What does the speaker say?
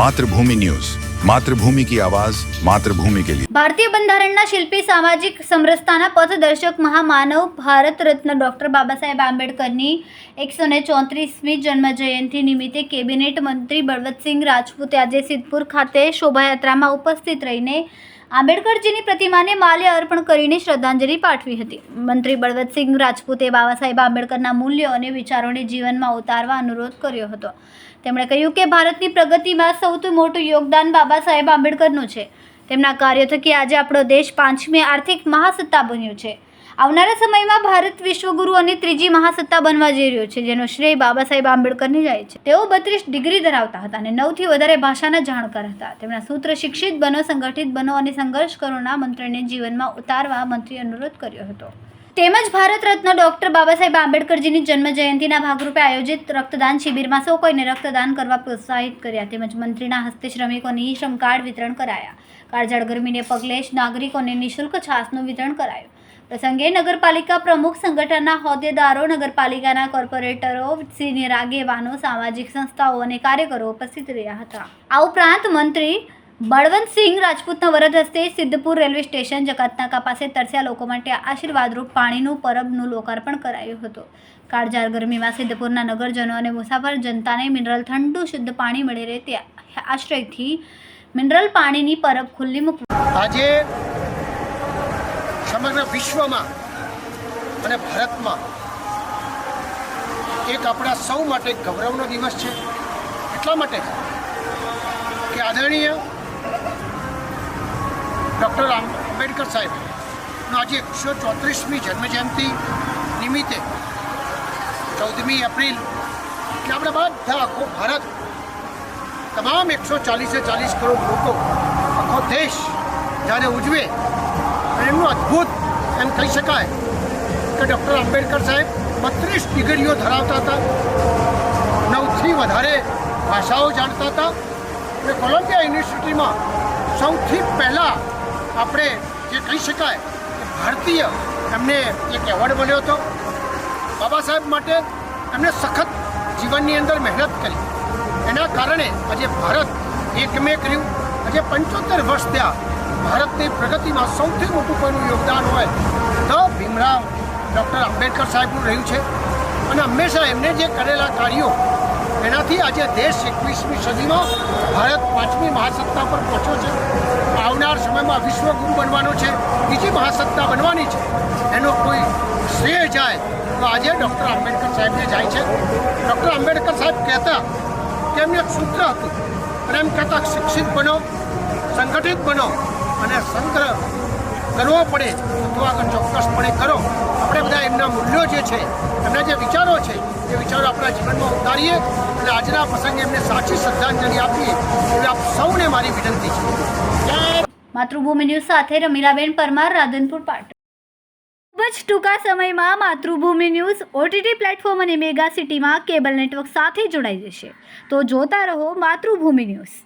Mathrubhumi news. Mathrubhumi કી આવાજ, માતૃભૂમિ કે લિયે. ભારતીય બંધારણના શિલ્પી સામાજિક સમરસતાના પથદર્શક મહામાનવ ભારત રત્ન ડોક્ટર બાબા સાહેબ આંબેડકરની એકસો ને ચોત્રીસમી જન્મ જયંતિ નિમિત્તે કેબિનેટ મંત્રી બળવંતસિંહ રાજપૂત આજે સિદ્ધપુર ખાતે શોભાયાત્રામાં ઉપસ્થિત રહીને આંબેડકરજીની પ્રતિમાને માલ્ય અર્પણ કરીને શ્રદ્ધાંજલિ પાઠવી હતી. મંત્રી બળવંતસિંહ રાજપૂતે બાબા સાહેબ આંબેડકરના મૂલ્યો અને વિચારોને જીવનમાં ઉતારવા અનુરોધ કર્યો હતો. તેમણે કહ્યું કે ભારતની પ્રગતિમાં સૌથી મોટું યોગદાન બાબા સાહેબ આંબેડકરનું છે. તેમના કાર્ય થકી આજે આપણો દેશ પાંચમી આર્થિક મહાસત્તા બન્યો છે. આવનારા સમયમાં ભારત વિશ્વગુરુ અને ત્રીજી મહાસત્તા બનવા જઈ રહ્યો છે, જેનો શ્રેય બાબા સાહેબ આંબેડકરને જાય છે. તેઓ બત્રીસ ડિગ્રી ધરાવતા હતા અને નવથી વધારે ભાષાના જાણકાર હતા. તેમના સૂત્ર શિક્ષિત બનો, સંગઠિત બનો અને સંઘર્ષ કરોના મંત્રને જીવનમાં ઉતારવા મંત્રીએ અનુરોધ કર્યો હતો. તેમજ ભારત રત્ન ડોક્ટર બાબા સાહેબ આંબેડકરજીની જન્મ જયંતિના ભાગરૂપે આયોજિત રક્તદાન શિબિરમાં સૌ કોઈને રક્તદાન કરવા પ્રોત્સાહિત કર્યા તેમજ મંત્રીના હસ્તે શ્રમિકોને ઈ શ્રમ કાર્ડ વિતરણ કરાયા. કાળઝાળ ગરમીને પગલે નાગરિકોને નિઃશુલ્ક છાસનું વિતરણ કરાયું. પ્રસંગે નગરપાલિકા પ્રમુખ સંગઠનના હોદ્દેદારો, નગરપાલિકાના કોર્પોરેટરો, સિનિયર આગેવાનો, સામાજિક સંસ્થાઓ અને કાર્યકરો ઉપસ્થિત રહ્યા હતા. આ ઉપરાંત મંત્રી બળવંતસિંહ રાજપૂતના વરદ હસ્તે સિદ્ધપુર રેલવે સ્ટેશન જકાતનાકા પાસે તરસ્યા લોકો માટે આશીર્વાદરૂપ પાણીનું પરબનું લોકાર્પણ કરાયું હતું. કાળજાર ગરમીમાં સિદ્ધપુરના નગરજનો અને મુસાફર જનતાને મિનરલ ઠંડુ શુદ્ધ પાણી મળી રહે તે આશ્રયથી મિનરલ પાણીની પરબ ખુલ્લી મૂકવી. આજે સમગ્ર વિશ્વમાં અને ભારતમાં એક આપણા સૌ માટે ગૌરવનો દિવસ છે. એટલા માટે કે આદરણીય ડૉક્ટર આંબેડકર સાહેબનો આજે એકસો ચોત્રીસમી જન્મજયંતિ નિમિત્તે ચૌદમી એપ્રિલ, કે આપણે બધા આખો ભારત, તમામ એકસો ચાલીસે ચાલીસ કરોડ લોકો, આખો દેશ જ્યારે ઉજવે એમનું અદ્ભુત એમ કહી શકાય કે ડૉક્ટર આંબેડકર સાહેબ બત્રીસ ડિગ્રીઓ ધરાવતા હતા. નવથી વધારે ભાષાઓ જાણતા હતા. અને કોલંબિયા યુનિવર્સિટીમાં સૌથી પહેલાં આપણે જે કહી શકાય કે ભારતીય એમને એક એવોર્ડ મળ્યો હતો. બાબા સાહેબ માટે એમણે સખત જીવનની અંદર મહેનત કરી. એના કારણે આજે ભારત એકમેક કર્યું આજે પંચોતેર વર્ષ થયા. ભારતની પ્રગતિમાં સૌથી મોટું કોઈનું યોગદાન હોય તો ભીમરાવ ડૉક્ટર આંબેડકર સાહેબનું રહ્યું છે. અને હંમેશા એમને જે કરેલા કાર્યો, એનાથી આજે દેશ એકવીસમી સદીમાં ભારત પાંચમી મહાસત્તા પર પહોંચ્યો છે. આવનાર સમયમાં વિશ્વગુરુ બનવાનો છે, બીજી મહાસત્તા બનવાની છે. એનો કોઈ શ્રેય જાય તો આજે ડૉક્ટર આંબેડકર સાહેબને જાય છે. ડૉક્ટર આંબેડકર સાહેબ કહેતા કે એમને એક સૂત્ર હતું અને એમ કહેતા શિક્ષિત બનો, સંગઠિત બનો અને સંગ્રહ કરવો પડે અથવા આગળ ચોક્કસપણે કરો. આપણે બધા એમના મૂલ્યો જે છે, એમના જે વિચારો છે, એ વિચારો આપણા જીવનમાં ઉતારીએ અને આજના પ્રસંગે એમને સાચી શ્રદ્ધાંજલિ આપીએ એવી આપ સૌને મારી વિનંતી છે. માતૃભૂમિ ન્યૂઝ સાથે રમીલાબેન પરમાર, રાધનપુર પાટણ. ખૂબ જ ટૂંકા સમયમાં માતૃભૂમિ ન્યૂઝ ઓટીટી પ્લેટફોર્મ અને મેગા સિટીમાં કેબલ નેટવર્ક સાથે જોડાઈ જશે. તો જોતા રહો માતૃભૂમિ ન્યૂઝ.